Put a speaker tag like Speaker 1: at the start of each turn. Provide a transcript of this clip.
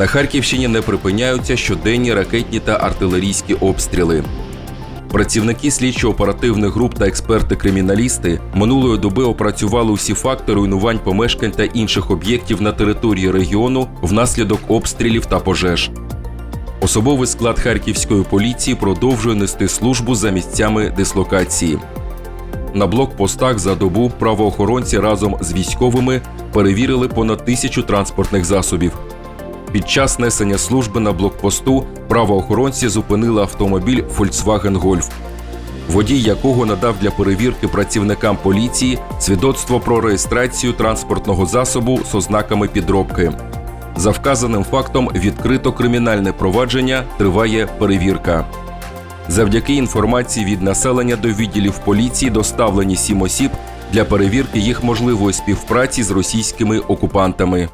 Speaker 1: На Харківщині не припиняються щоденні ракетні та артилерійські обстріли. Працівники слідчо-оперативних груп та експерти-криміналісти минулої доби опрацювали усі факти руйнувань помешкань та інших об'єктів на території регіону внаслідок обстрілів та пожеж. Особовий склад харківської поліції продовжує нести службу за місцями дислокації. На блокпостах за добу правоохоронці разом з військовими перевірили понад тисячу транспортних засобів. Під час несення служби на блокпосту правоохоронці зупинили автомобіль Volkswagen Golf, водій якого надав для перевірки працівникам поліції свідоцтво про реєстрацію транспортного засобу з ознаками підробки. За вказаним фактом відкрито кримінальне провадження, триває перевірка. Завдяки інформації від населення до відділів поліції доставлені сім осіб для перевірки їх можливої співпраці з російськими окупантами.